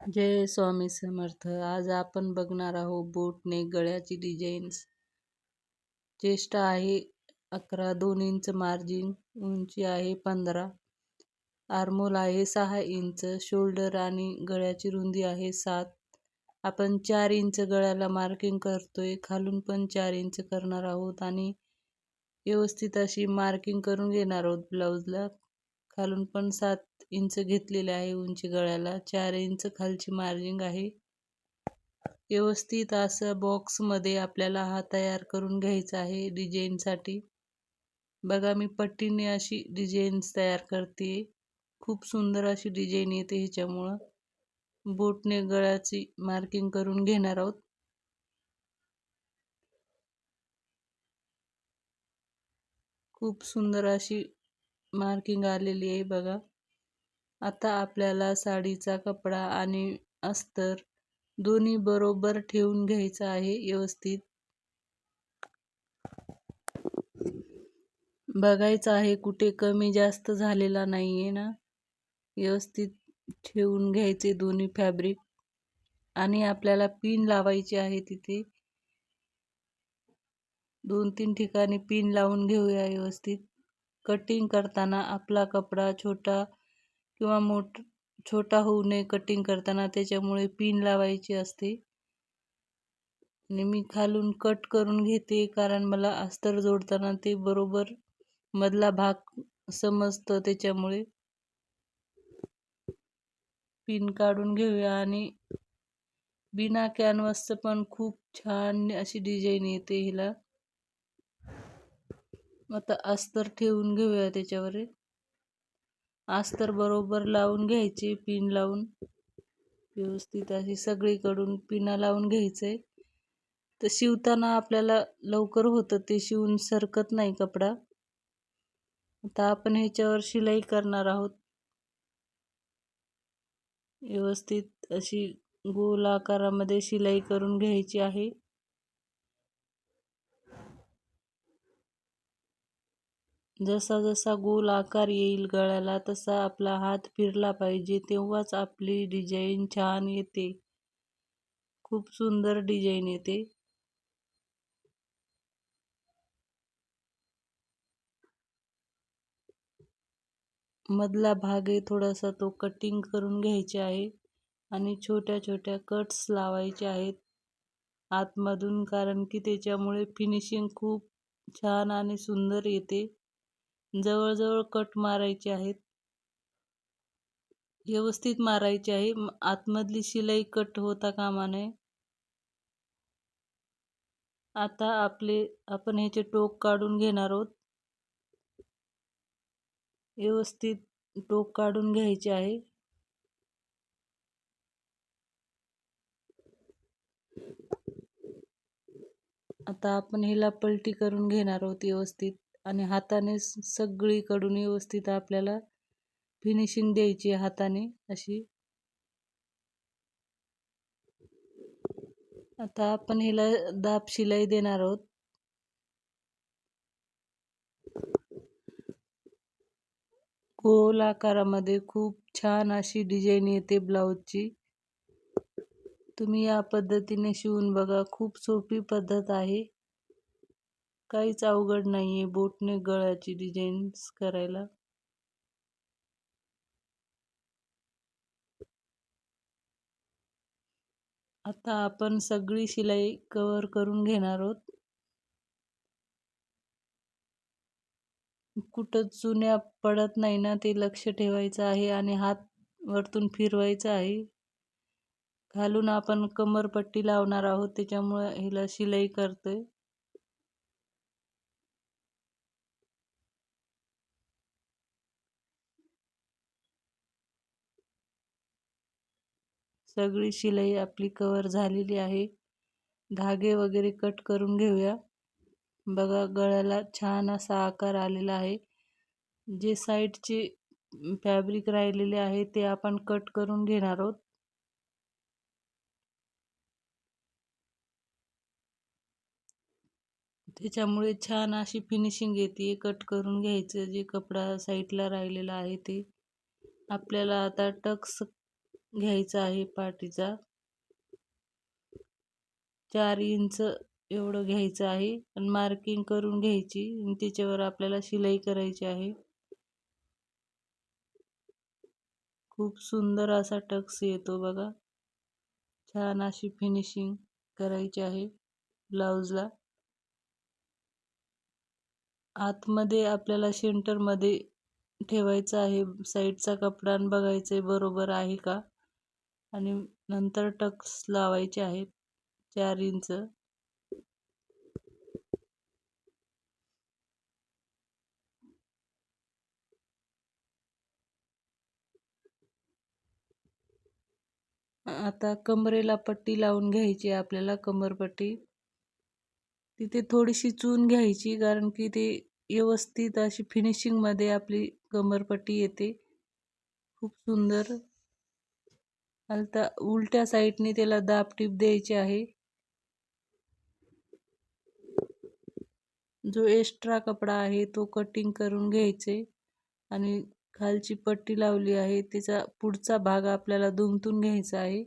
जय स्वामी समर्थ आज आपण बघणार आहोत बोटने गळ्याची डिझाईन्स चेस्ट आहे अकरा दोन इंच मार्जिन उंची आहे पंधरा. आर्मोल आहे सहा इंच शोल्डर आणि गळ्याची रुंदी आहे सात. आपण चार इंच गळ्याला मार्किंग करतोय खालून पण चार इंच करणार आहोत आणि व्यवस्थित अशी मार्किंग करून घेणार आहोत ब्लाऊजला खालून पण सात इंच घेतलेले आहे उंची गळ्याला. चार इंच खालची मार्जिंग आहे. व्यवस्थित असं बॉक्समध्ये आपल्याला हा तयार करून घ्यायचा आहे डिझाईनसाठी बघा मी पट्टीने अशी डिझाईन्स तयार करते खूप सुंदर अशी डिझाईन येते ह्याच्यामुळं. बोटने गळ्याची मार्किंग करून घेणार आहोत. खूप सुंदर अशी मार्किंग आलेली आहे बघा. आता आपल्याला साडीचा कपडा आणि अस्तर दोन्ही बरोबर ठेवून घ्यायचं आहे व्यवस्थित. बघायचं आहे कुठे कमी जास्त झालेला नाही आहे ना. व्यवस्थित ठेवून घ्यायचे दोन्ही फॅब्रिक आणि आपल्याला पिन लावायची आहे तिथे. दोन तीन ठिकाणी पिन लावून घेऊया व्यवस्थित. कटिंग करताना आपला कपडा छोटा किंवा मोठ छोटा होऊ नये कटिंग करताना त्याच्यामुळे पिन लावायची असते. आणि मी खालून कट करून घेते कारण मला अस्तर जोडताना ते बरोबर मधला भाग समजतं त्याच्यामुळे. पिन काढून घेऊया आणि बिना कॅनव्हासचं पण खूप छान अशी डिझाईन येते हिला. आता अस्तर ठेवून घेऊया त्याच्यावर अस्तर बरोबर लावून घ्यायचे पिन लावून. व्यवस्थित अशी सगळीकडून पिना लावून घ्यायचंय. तर शिवताना आपल्याला लवकर होतं ते शिवून सरकत नाही कपडा. आता आपण ह्याच्यावर शिलाई करणार आहोत. व्यवस्थित अशी गोल आकारामध्ये शिलाई करून घ्यायची आहे. जसा जसा गोल आकार येईल गळ्याला तसा आपला हात फिरला पाहिजे तेव्हाच आपली डिझाईन छान येते. खूप सुंदर डिझाईन येते. मधला भाग आहे थोडासा तो कटिंग करून घ्यायचे आहे आणि छोट्या छोट्या कट्स लावायचे आहेत आतमधून कारण की त्याच्यामुळे फिनिशिंग खूप छान आणि सुंदर येते. जवळजवळ कट मारायचे आहेत. व्यवस्थित मारायचे आहे. आतमधली शिलाई कट होता कामा नये. आता आपले आपण ह्याचे टोक काढून घेणार आहोत. व्यवस्थित टोक काढून घ्यायचे आहे. आता आपण हिला पलटी करून घेणार आहोत व्यवस्थित. आणि हाताने सगळीकडून व्यवस्थित आपल्याला फिनिशिंग द्यायची हाताने अशी. आता आपण हिला दाब शिलाई देणार आहोत. गोल आकारामध्ये खूप छान अशी डिझाईन येते ब्लाऊजची. तुम्ही या पद्धतीने शिवून बघा खूप सोपी पद्धत आहे. काहीच अवघड नाही आहे बोटने गळ्याची डिझाईन्स करायला. आता आपण सगळी शिलाई कवर करून घेणार आहोत. कुठं चुन्या पडत नाही ना ते लक्ष ठेवायचं आहे आणि हात वरतून फिरवायचा आहे. घालून आपण कमरपट्टी लावणार आहोत त्याच्यामुळे हिला शिलाई करतोय. सगळी शिलाई आपली कवर झालेली आहे. धागे वगैरे कट करून घेऊया. बघा गळ्याला छान असा आकार आलेला आहे. जे साईडचे फॅब्रिक राहिलेले आहे ते आपण कट करून घेणार आहोत. त्याच्यामुळे छान अशी फिनिशिंग येते कट करून घ्यायचं. जे कपडा साईडला राहिलेला आहे ते आपल्याला आता टक्स घ्यायचा आहे पाठीचा. चार इंच एवढं घ्यायचं आहे आणि मार्किंग करून घ्यायची आणि त्याच्यावर आपल्याला शिलाई करायची आहे. खूप सुंदर असा टक्स येतो बघा. छान अशी फिनिशिंग करायची आहे ब्लाऊजला आतमध्ये आपल्याला सेंटरमध्ये ठेवायचं आहे. साईडचा कपडा बघायचं आहे बरोबर आहे का? आणि नंतर टक्स लावायचे आहेत. चार इंच आता कमरेला पट्टी लावून घ्यायची आपल्याला कमरपट्टी तिथे थोडीशी चून घ्यायची कारण की ते व्यवस्थित अशी फिनिशिंगमध्ये आपली कमरपट्टी येते. खूप सुंदर. आलता उलट्या साईडने त्याला दाब टीप द्यायची आहे. जो एक्स्ट्रा कपडा आहे तो कटिंग करून घ्यायचे आणि खालची पट्टी लावली आहे त्याचा पुढचा भाग आपल्याला दुमतून घ्यायचा आहे.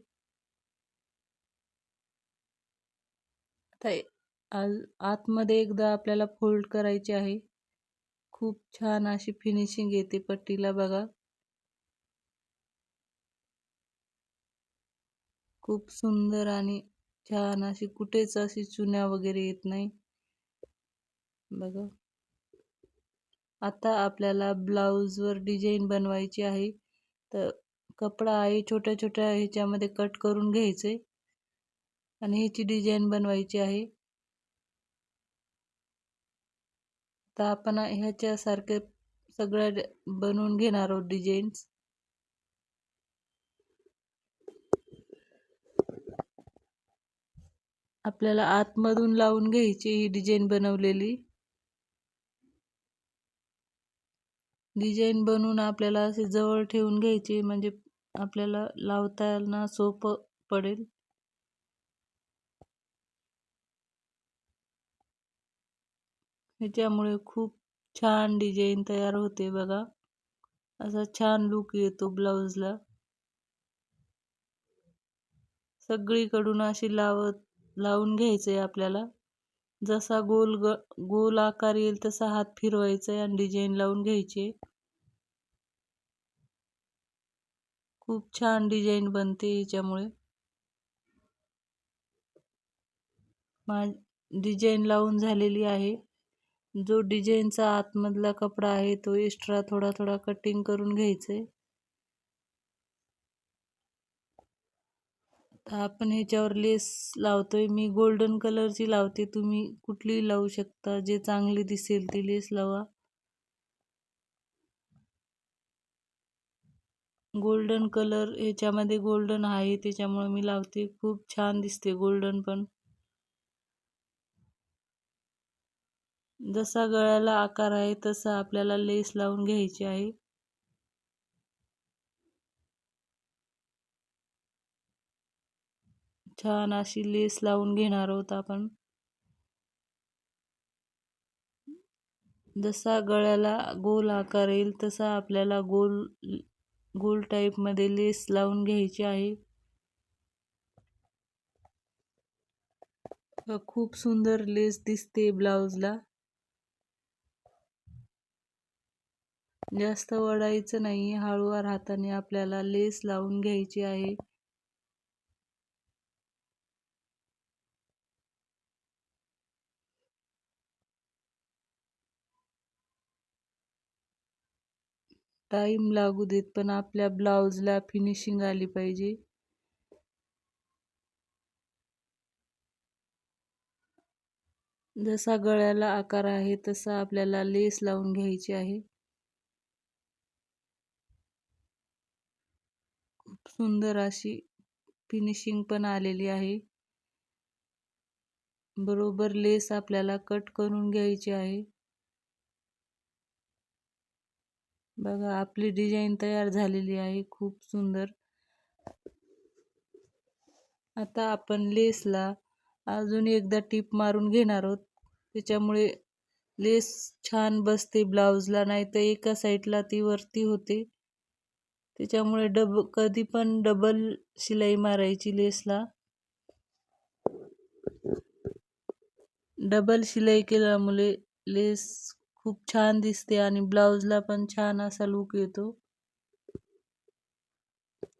आता आतमध्ये एकदा आपल्याला फोल्ड करायचे आहे. खूप छान अशी फिनिशिंग येते पट्टीला बघा. खूप सुंदर आणि छान अशी कुठेच अशी चुन्या वगैरे येत नाही. बघा. आता आपल्याला ब्लाऊजवर डिझाईन बनवायची आहे. तर कपडा आहे छोट्या छोट्या ह्याच्यामध्ये कट करून घ्यायचे. आणि ह्याची डिझाईन बनवायची आहे. तर आपण ह्याच्यासारखे सगळ्या बनवून घेणार आहोत डिझाईन्स आपल्याला आतमधून लावून घ्यायची ही डिझाईन बनवलेली. डिझाईन बनवून आपल्याला असे जवळ ठेवून घ्यायची म्हणजे आपल्याला लावताना सोपं पडेल. ह्याच्यामुळे खूप छान डिझाईन तयार होते बघा. असा छान लुक येतो ब्लाऊजला सगळीकडून अशी लावत लावून घ्यायचं आहे आपल्याला. जसा गोल ग गोल आकार येईल तसा हात फिरवायचा आहे आणि डिझाईन लावून घ्यायची. खूप छान डिझाईन बनते याच्यामुळे. मा डिझाईन लावून झालेली आहे. जो डिझाईनचा आतमधला कपडा आहे तो एक्स्ट्रा थोडा थोडा कटिंग करून घ्यायचा आहे तर आपण ह्याच्यावर लेस लावतोय. मी गोल्डन कलरची लावते. तुम्ही कुठलीही लावू शकता. जे चांगली दिसेल ती लेस लावा. गोल्डन कलर ह्याच्यामध्ये गोल्डन आहे. त्याच्यामुळे मी लावते. खूप छान दिसते गोल्डन पण. जसा गळ्याला आकार आहे तसा आपल्याला लेस लावून घ्यायची आहे. छान अशी लेस लावून घेणार आहोत आपण. जसा गळ्याला गोल आकार येईल तसा आपल्याला गोल गोल टाईपमध्ये लेस लावून घ्यायची आहे. खूप सुंदर लेस दिसते ब्लाऊजला. जास्त वडायचं नाही हळूवार हाताने आपल्याला लेस लावून घ्यायची आहे. टाईम लागू देत पण आपल्या ब्लाऊजला फिनिशिंग आली पाहिजे. जसा गळ्याला आकार आहे तसा आपल्याला लेस लावून घ्यायची आहे. खूप सुंदर अशी फिनिशिंग पण आलेली आहे. बरोबर लेस आपल्याला कट करून घ्यायची आहे. बघा आपली डिझाईन तयार झालेली आहे खूप सुंदर. आता आपण लेसला अजून एकदा टीप मारून घेणार आहोत. त्याच्यामुळे लेस छान बसते ब्लाऊजला नाही तर एका साईडला ती वरती होते. त्याच्यामुळे डब कधी पण डबल शिलाई मारायची लेसला. डबल शिलाई केल्यामुळे लेस खूप छान दिसते आणि ब्लाऊजला पण छान असा लूक येतो.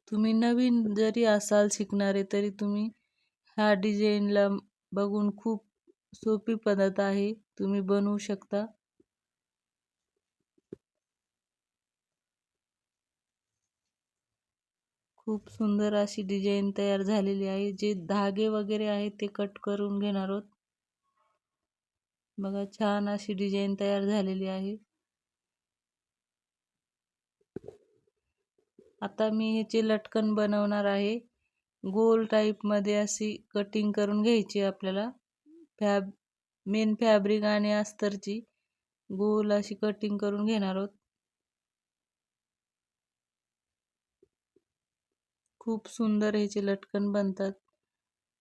तुम्ही नवीन जरी असाल शिकणारे तरी तुम्ही ह्या डिझाईनला बघून खूप सोपी पद्धत आहे. तुम्ही बनवू शकता. खूप सुंदर अशी डिझाईन तयार झालेली आहे. जे धागे वगैरे आहेत ते कट करून घेणार आहोत. बघा छान अशी डिझाईन तयार झालेली आहे. आता मी ह्याचे लटकन बनवणार आहे. गोल टाईपमध्ये अशी कटिंग करून घ्यायची आपल्याला. फॅब मेन फॅब्रिक आणि अस्तरची गोल अशी कटिंग करून घेणार आहोत. खूप सुंदर ह्याचे लटकन बनतात.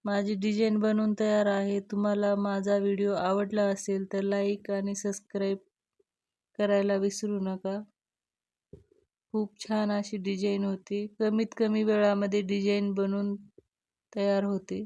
माझी डिझाईन बनवून तयार आहे. तुम्हाला माझा व्हिडिओ आवडला असेल तर लाईक आणि सबस्क्राईब करायला विसरू नका. खूप छान अशी डिझाईन होती. कमीत कमी वेळामध्ये डिझाईन बनवून तयार होते.